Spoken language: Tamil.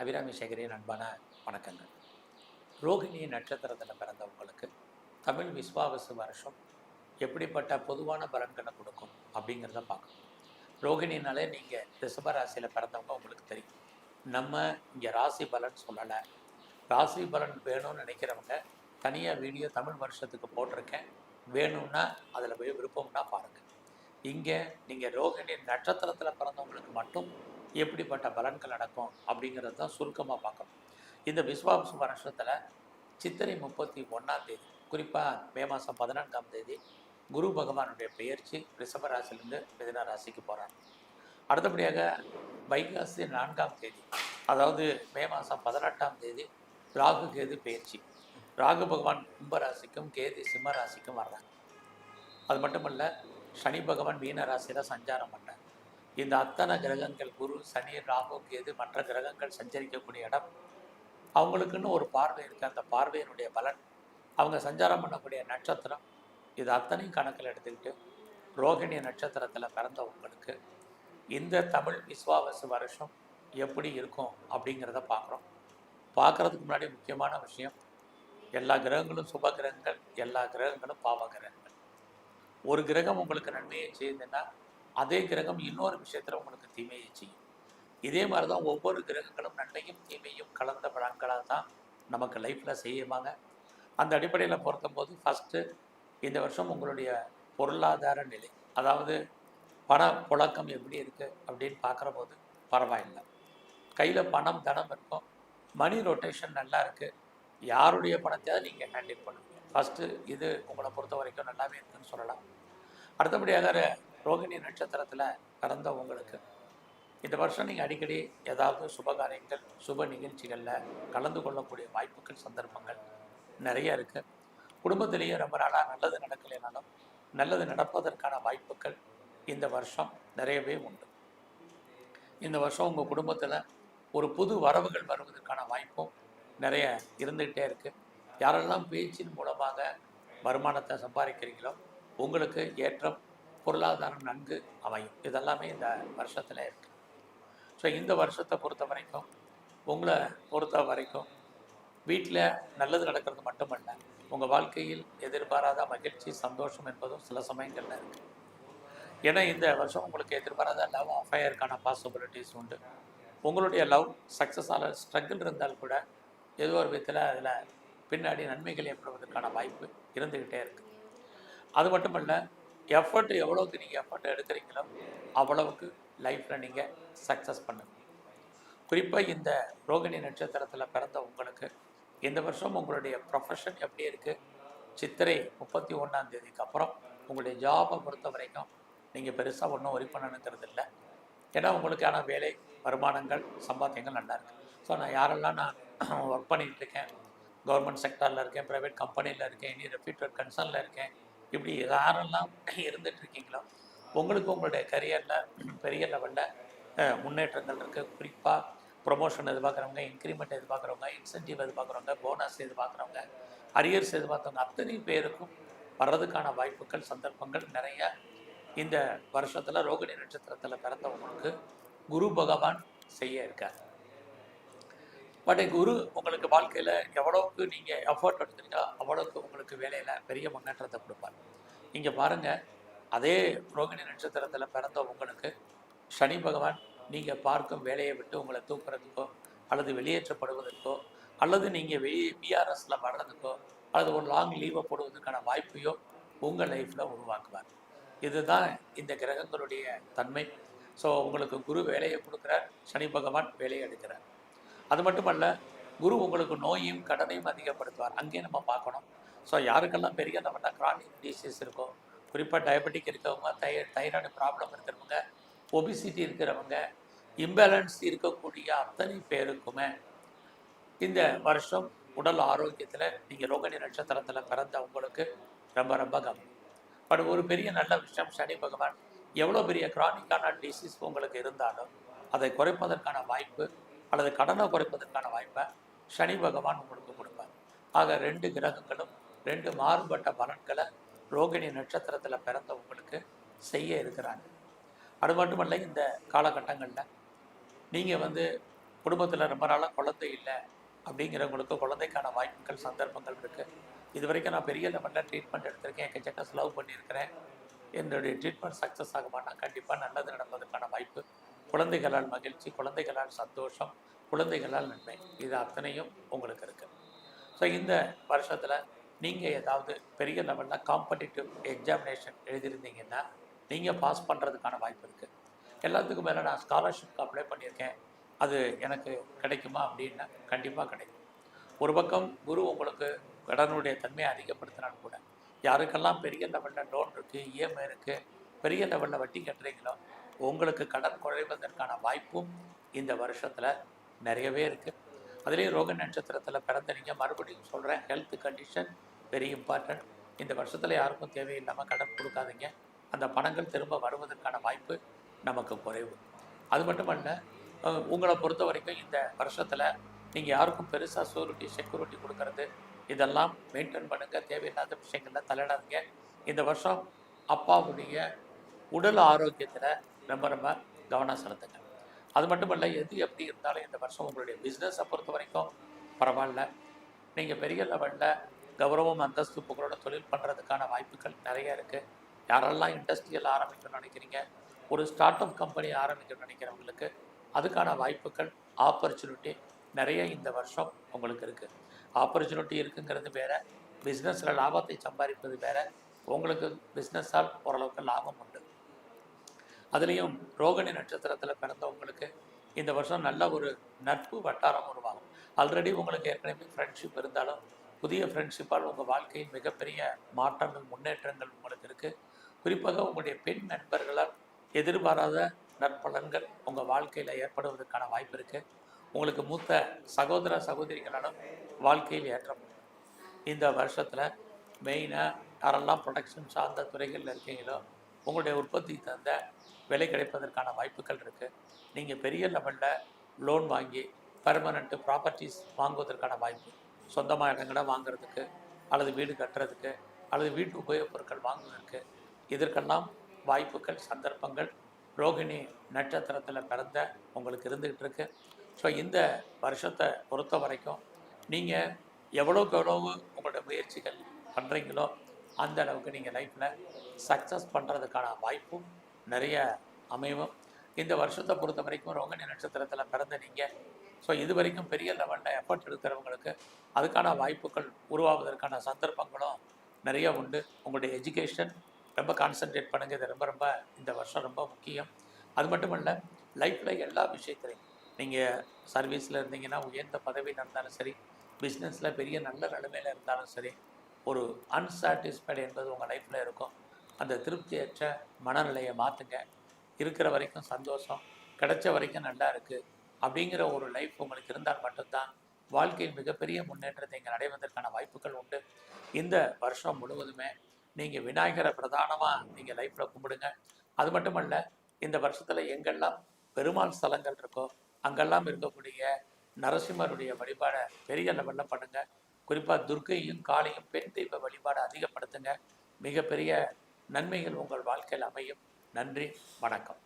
அபிராமி சேகரின் அன்பான வணக்கங்கள். ரோகிணி நட்சத்திரத்தில் பிறந்தவங்களுக்கு தமிழ் விஸ்வாவசு வருஷம் எப்படிப்பட்ட பொதுவான பலன்களை கொடுக்கும் அப்படிங்கிறத பார்க்கணும். ரோகிணினாலே நீங்கள் ரிஷப ராசியில் பிறந்தவங்க உங்களுக்கு தெரியும். நம்ம இங்கே ராசி பலன் சொல்லலை. ராசி பலன் வேணும்னு நினைக்கிறவங்க தனியாக வீடியோ தமிழ் வருஷத்துக்கு போட்டிருக்கேன். வேணும்னா அதில் போய் விருப்பம்னா பாருங்கள் இங்கே நீங்கள் ரோகிணி நட்சத்திரத்தில் பிறந்தவங்களுக்கு மட்டும் எப்படிப்பட்ட பலன்கள் நடக்கும் அப்படிங்கிறது தான் சுருக்கமாக பார்க்கணும். இந்த விஸ்வாம்ச வருஷத்தில் சித்திரை முப்பத்தி ஒன்றாம் தேதி குறிப்பாக மே மாதம் பதினான்காம் தேதி குரு பகவானுடைய பெயர்ச்சி ரிஷபராசிலேருந்து மிதன ராசிக்கு போகிறார் அடுத்தபடியாக வைகாசி நான்காம் தேதி அதாவது மே மாதம் பதினெட்டாம் தேதி ராகு கேது பெயர்ச்சி. ராகு பகவான் கும்பராசிக்கும் கேது சிம்ம ராசிக்கும் வர்றாங்க அது மட்டுமல்ல சனி பகவான் மீன ராசியில் சஞ்சாரம் பண்ணார் இந்த அத்தனை கிரகங்கள் குரு சனி ராகு கேது மற்ற கிரகங்கள் சஞ்சரிக்கக்கூடிய இடம். அவங்களுக்குன்னு ஒரு பார்வை இருக்குது அந்த பார்வையினுடைய பலன் அவங்க சஞ்சாரம் பண்ணக்கூடிய நட்சத்திரம் இது அத்தனையும் கணக்கில் எடுத்துக்கிட்டு ரோகிணி நட்சத்திரத்தில் பிறந்த உங்களுக்கு இந்த தமிழ் விஸ்வாவசு வருஷம் எப்படி இருக்கும் அப்படிங்கிறத பார்க்குறோம். பார்க்குறதுக்கு முன்னாடி முக்கியமான விஷயம் எல்லா கிரகங்களும் சுப கிரகங்கள் எல்லா கிரகங்களும் பாவ கிரகங்கள். ஒரு கிரகம் உங்களுக்கு நன்மையை செய்யுதுன்னா அதே கிரகம் இன்னொரு விஷயத்தில் உங்களுக்கு தீமையை செய்யும். இதே மாதிரி தான் ஒவ்வொரு கிரகங்களும் நன்மையும் தீமையும் கலந்த பலன்களாக தான் நமக்கு லைஃப்பில் செய்யுமாங்க. அந்த அடிப்படையில் பொறுத்தம்போது ஃபஸ்ட்டு இந்த வருஷம் உங்களுடைய பொருளாதார நிலை அதாவது பண புழக்கம் எப்படி இருக்குது அப்படின்னு பார்க்குற போது பரவாயில்லை. கையில் பணம் தனம் இருக்கும். மணி ரொட்டேஷன் நல்லா இருக்குது யாருடைய பணத்தையாவது நீங்கள் ஹேண்டில் பண்ணுவீங்க. ஃபஸ்ட்டு இது உங்களை பொறுத்த வரைக்கும் நல்லாவே இருக்குன்னு சொல்லலாம். அடுத்தபடியாக ரோகிணி நட்சத்திரத்தில் பிறந்த உங்களுக்கு. இந்த வருஷம் நீங்கள் அடிக்கடி ஏதாவது சுபகாரியங்கள் சுப நிகழ்ச்சிகளில் கலந்து கொள்ளக்கூடிய வாய்ப்புகள் சந்தர்ப்பங்கள் நிறைய இருக்குது குடும்பத்திலேயே ரொம்ப நாளாக நல்லது நடக்கலைனாலும் நல்லது நடப்பதற்கான வாய்ப்புகள் இந்த வருஷம் நிறையவே உண்டு. இந்த வருஷம் உங்கள் குடும்பத்தில் ஒரு புது வரவுகள் வருவதற்கான வாய்ப்பும் நிறைய இருந்துகிட்டே இருக்குது யாரெல்லாம் பேச்சின் மூலமாக வருமானத்தை சம்பாதிக்கிறீங்களோ உங்களுக்கு ஏற்றம் பொருளாதாரம் நன்கு அமையும். இதெல்லாமே இந்த வருஷத்தில் இருக்குது ஸோ இந்த வருஷத்தை பொறுத்த வரைக்கும் உங்களை பொறுத்த வரைக்கும் வீட்டில் நல்லது நடக்கிறது மட்டுமல்ல உங்கள் வாழ்க்கையில் எதிர்பாராத மகிழ்ச்சி சந்தோஷம் என்பதும் சில சமயங்களில் இருக்குது ஏன்னா இந்த வருஷம் உங்களுக்கு எதிர்பாராத லவ் அஃபயருக்கான பாசிபிலிட்டிஸ் உண்டு. உங்களுடைய லவ் சக்ஸஸ் ஆக ஸ்ட்ரகிள் இருந்தால் கூட ஏதோ ஒரு விதத்தில் அதில் பின்னாடி நன்மைகள் ஏற்படுவதற்கான வாய்ப்பு இருந்துக்கிட்டே இருக்குது அது மட்டுமல்ல எஃபர்ட் எவ்வளோக்கு நீங்கள் எஃபர்ட் எடுக்கிறீங்களோ அவ்வளவுக்கு லைஃப்பில் நீங்கள் சக்ஸஸ் பண்ணுங்க. குறிப்பாக இந்த ரோகிணி நட்சத்திரத்தில் பிறந்த உங்களுக்கு இந்த வருஷம் உங்களுடைய ப்ரொஃபஷன் எப்படி இருக்குது சித்திரை முப்பத்தி ஒன்றாம் தேதிக்கு அப்புறம் உங்களுடைய ஜாபை பொறுத்த வரைக்கும் நீங்கள் பெருசாக ஒன்றும் ஒரி பண்ணணுங்கிறது இல்லை. ஏன்னா உங்களுக்கான வேலை வருமானங்கள் சம்பாத்தியங்கள் நல்லா இருக்குது ஸோ நான் யாரெல்லாம் நான் ஒர்க் பண்ணிகிட்டு இருக்கேன் கவர்மெண்ட் செக்டாரில் இருக்கேன் ப்ரைவேட் கம்பெனியில் இருக்கேன் இனி ரெப்யூட்டட் கன்சர்னில் இருக்கேன் இப்படி யாரெல்லாம் இருந்துட்டு இருக்கீங்களோ உங்களுக்கு உங்களுடைய கரியரில் பெரிய லெவலில் முன்னேற்றங்கள் இருக்குது குறிப்பாக ப்ரொமோஷன் எதிர்பார்க்குறவங்க இன்க்ரிமெண்ட் எதிர்பார்க்குறவங்க இன்சென்டிவ் எதிர்பார்க்குறவங்க போனஸ் எதிர்பார்க்குறவங்க அரியர்ஸ் எதிர்பார்த்தவங்க அத்தனை பேருக்கும் வர்றதுக்கான வாய்ப்புகள் சந்தர்ப்பங்கள் நிறைய இந்த வருஷத்தில் ரோகிணி நட்சத்திரத்தில் பிறந்தவங்களுக்கு குரு பகவான் செய்ய இருக்கார். பட் குரு உங்களுக்கு வாழ்க்கையில் எவ்வளோக்கு நீங்கள் எஃபர்ட் எடுத்துட்டீங்களோ அவ்வளோக்கு உங்களுக்கு வேலையில் பெரிய முன்னேற்றத்தை கொடுப்பார். இங்கே பாருங்கள் அதே ரோகிணி நட்சத்திரத்தில் பிறந்த உங்களுக்கு சனி பகவான் நீங்கள் பார்க்கும் வேலையை விட்டு உங்களை தூக்குறதுக்கோ அல்லது வெளியேற்றப்படுவதற்கோ அல்லது நீங்கள் வெளியே பிஆர்எஸில் வர்றதுக்கோ அல்லது ஒரு லாங் லீவை போடுவதற்கான வாய்ப்பையோ உங்கள் லைஃப்பில் உருவாக்குவார். இதுதான் இந்த கிரகங்களுடைய தன்மை. ஸோ உங்களுக்கு குரு வேலையை கொடுக்குறார் சனி பகவான் வேலையை எடுக்கிறார். அது மட்டுமல்ல குரு உங்களுக்கு நோயையும் கடனையும் அதிகப்படுத்துவார். அங்கேயும் நம்ம பார்க்கணும். ஸோ யாருக்கெல்லாம் பெரிய நம்மகிட்ட கிரானிக் டிசீஸ் இருக்கோ குறிப்பாக டயபெட்டிக் இருக்கிறவங்க தை தைராய்டு ப்ராப்ளம் இருக்கிறவங்க ஒபிசிட்டி இருக்கிறவங்க இம்பேலன்ஸ் இருக்கக்கூடிய அத்தனை பேருக்குமே இந்த வருஷம் உடல் ஆரோக்கியத்தில் நீங்கள் ரோகிணி நட்சத்திரத்தில் பிறந்த உங்களுக்கு ரொம்ப ரொம்ப கம்மி பட் ஒரு பெரிய நல்ல விஷயம் சனி பகவான் எவ்வளோ பெரிய கிரானிக்கான டிசீஸ் உங்களுக்கு இருந்தாலும் அதை குறைப்பதற்கான வாய்ப்பு அல்லது கடனை குறைப்பதற்கான வாய்ப்பை சனி பகவான் உங்களுக்கு கொடுப்பார். ஆக ரெண்டு கிரகங்களும் ரெண்டு மாறுபட்ட பலன்களை ரோகிணி நட்சத்திரத்தில் பிறந்த உங்களுக்கு செய்ய இருக்கிறாங்க. அது மட்டுமல்ல இந்த காலகட்டங்களில் நீங்கள் வந்து குடும்பத்தில் ரொம்ப நாளாக குழந்தை இல்லை அப்படிங்கிறவங்களுக்கு குழந்தைக்கான வாய்ப்புகள் சந்தர்ப்பங்கள் இருக்குது இது வரைக்கும் நான் பெரிய லெவலில் ட்ரீட்மெண்ட் எடுத்திருக்கேன். எக்கச்சக்க செலவு பண்ணியிருக்கிறேன். என்னுடைய ட்ரீட்மெண்ட் சக்ஸஸ் ஆக மாட்டான் கண்டிப்பாக நல்லது நடப்பதற்கான வாய்ப்பு குழந்தைகளால் மகிழ்ச்சி குழந்தைகளால் சந்தோஷம் குழந்தைகளால் நன்மை. இது அத்தனையும் உங்களுக்கு இருக்குது ஸோ இந்த வருஷத்தில் நீங்கள் ஏதாவது பெரிய லெவலில் காம்படிட்டிவ் எக்ஸாமினேஷன் எழுதியிருந்தீங்கன்னா நீங்கள் பாஸ் பண்ணுறதுக்கான வாய்ப்பு இருக்குது எல்லாத்துக்கும் மேலே நான் ஸ்காலர்ஷிப்க்கு அப்ளை பண்ணியிருக்கேன். அது எனக்கு கிடைக்குமா அப்படின்னா கண்டிப்பாக கிடைக்கும். ஒரு பக்கம் குரு உங்களுக்கு கடனுடைய தன்மையை அதிகப்படுத்தினாலும் கூட யாருக்கெல்லாம் பெரிய லெவலில் லோன் இருக்குது இஎம்ஐ இருக்குது பெரிய லெவலில் வட்டி கட்டுறீங்களோ உங்களுக்கு கடன் குறைவதற்கான வாய்ப்பும் இந்த வருஷத்தில் நிறையவே இருக்குது அதுலேயும் ரோக நட்சத்திரத்தில் பிறந்த நீங்கள் மறுபடியும் சொல்கிறேன் ஹெல்த் கண்டிஷன் வெரி இம்பார்ட்டன்ட் இந்த வருஷத்தில் யாருக்கும் தேவையில்லாமல் கடன் கொடுக்காதீங்க. அந்த பணங்கள் திரும்ப வருவதற்கான வாய்ப்பு நமக்கு குறைவு. அது மட்டுமல்ல உங்களை பொறுத்த வரைக்கும் இந்த வருஷத்தில் நீங்கள் யாருக்கும் பெருசாக சூரிட்டி செக்யூரிட்டி கொடுக்கறது இதெல்லாம் மெயின்டைன் பண்ணுங்கள் தேவையில்லாத விஷயங்களில் தலையிடாதீங்க இந்த வருஷம் அப்பாவுடைய உடல் ஆரோக்கியத்தில் ரொம்ப ரொம்ப கவனம் செலுத்துங்க. அது மட்டும் இல்லை எது எப்படி இருந்தாலும் இந்த வருஷம் உங்களுடைய பிஸ்னஸை பொறுத்த வரைக்கும் பரவாயில்ல. நீங்கள் பெரிய லெவலில் கௌரவம் அந்தஸ்து புகழோட தொழில் பண்ணுறதுக்கான வாய்ப்புகள் நிறைய இருக்குது யாரெல்லாம் இண்டஸ்ட்ரியல் ஆரம்பிக்கணும்னு நினைக்கிறீங்க? ஒரு ஸ்டார்ட் அப் கம்பெனி ஆரம்பிக்கணும்னு நினைக்கிறவங்களுக்கு அதுக்கான வாய்ப்புகள் ஆப்பர்ச்சுனிட்டி நிறைய இந்த வருஷம் உங்களுக்கு இருக்குது ஆப்பர்ச்சுனிட்டி இருக்குங்கிறது வேற பிஸ்னஸில் லாபத்தை சம்பாதிப்பது வேற. உங்களுக்கு பிஸ்னஸால் ஓரளவுக்கு லாபம் உண்டு. அதுலேயும் ரோகிணி நட்சத்திரத்தில் பிறந்தவங்களுக்கு இந்த வருஷம் நல்ல ஒரு நட்பு வட்டாரம் உருவாகும். ஆல்ரெடி உங்களுக்கு ஏற்கனவே ஃப்ரெண்ட்ஷிப் இருந்தாலும் புதிய ஃப்ரெண்ட்ஷிப்பால் உங்கள் வாழ்க்கையில் மிகப்பெரிய மாற்றங்கள் முன்னேற்றங்கள் உங்களுக்கு இருக்குது குறிப்பாக உங்களுடைய பெண் நண்பர்களால் எதிர்பாராத நற்பலன்கள் உங்கள் வாழ்க்கையில் ஏற்படுவதற்கான வாய்ப்பு இருக்குது உங்களுக்கு மூத்த சகோதர சகோதரிகளாலும் வாழ்க்கையில் ஏற்றம். இந்த வருஷத்தில் மெயினாக யாரெல்லாம் ப்ரொடக்ஷன் சார்ந்த துறைகளில் இருக்கீங்களோ உங்களுடைய உற்பத்தி தந்த விலை கிடைப்பதற்கான வாய்ப்புகள் இருக்குது நீங்கள் பெரிய லெவலில் லோன் வாங்கி பர்மனண்ட்டு ப்ராப்பர்ட்டிஸ் வாங்குவதற்கான வாய்ப்பு. சொந்தமாக இடங்களை வாங்குறதுக்கு அல்லது வீடு கட்டுறதுக்கு அல்லது வீட்டு உபயோகப் பொருட்கள் வாங்குவதற்கு இதற்கெல்லாம் வாய்ப்புகள் சந்தர்ப்பங்கள் ரோகிணி நட்சத்திரத்தில் பிறந்த உங்களுக்கு இருந்துக்கிட்டு இருக்கு. ஸோ இந்த வருஷத்தை பொறுத்த வரைக்கும் நீங்கள் எவ்வளோக்கு எவ்வளவு உங்களோட முயற்சிகள் பண்ணுறீங்களோ அந்த அளவுக்கு நீங்கள் லைஃப்பில் சக்ஸஸ் பண்ணுறதுக்கான வாய்ப்பும் நிறைய அமைவும். இந்த வருஷத்தை பொறுத்த வரைக்கும் ரோகிணி நட்சத்திரத்தில் பிறந்த நீங்கள் ஸோ இது வரைக்கும் பெரிய லெவலில் எஃபர்ட் எடுக்கிறவங்களுக்கு அதுக்கான வாய்ப்புகள் உருவாவதற்கான சந்தர்ப்பங்களும் நிறைய உண்டு. உங்களுடைய எஜுகேஷன் ரொம்ப கான்சென்ட்ரேட் பண்ணுங்கள் இது ரொம்ப ரொம்ப இந்த வருஷம் ரொம்ப முக்கியம். அது மட்டும் இல்லை லைஃப்பில் எல்லா விஷயத்துலையும் நீங்கள் சர்வீஸில் இருந்தீங்கன்னா உயர்ந்த பதவியில் இருந்தாலும் சரி பிஸ்னஸில் பெரிய நல்ல நிலைமையில் இருந்தாலும் சரி ஒரு அன்சாட்டிஸ்ஃபைடு என்பது உங்கள் லைஃப்பில் இருக்கும். அந்த திருப்தியற்ற மனநிலையை மாற்றுங்க இருக்கிற வரைக்கும் சந்தோஷம் கிடைச்ச வரைக்கும் நல்லா இருக்குது அப்படிங்கிற ஒரு லைஃப் உங்களுக்கு இருந்தால் மட்டும்தான் வாழ்க்கையில் மிகப்பெரிய முன்னேற்றத்தை இங்கே அடைவதற்கான வாய்ப்புகள் உண்டு. இந்த வருஷம் முழுவதுமே நீங்கள் விநாயகரை பிரதானமாக நீங்கள் லைஃப்பில் கும்பிடுங்க. அது மட்டுமல்ல இந்த வருஷத்தில் எங்கெல்லாம் பெருமாள் ஸ்தலங்கள் இருக்கோ அங்கெல்லாம் இருக்கக்கூடிய நரசிம்மருடைய வழிபாடை பெரிய லெவலில் பண்ணுங்கள் குறிப்பாக துர்க்கையும் காளியும் பெண் தெய்வ வழிபாடை அதிகப்படுத்துங்க. மிகப்பெரிய நன்மைகள் உங்கள் வாழ்க்கையில் அமையும். நன்றி வணக்கம்.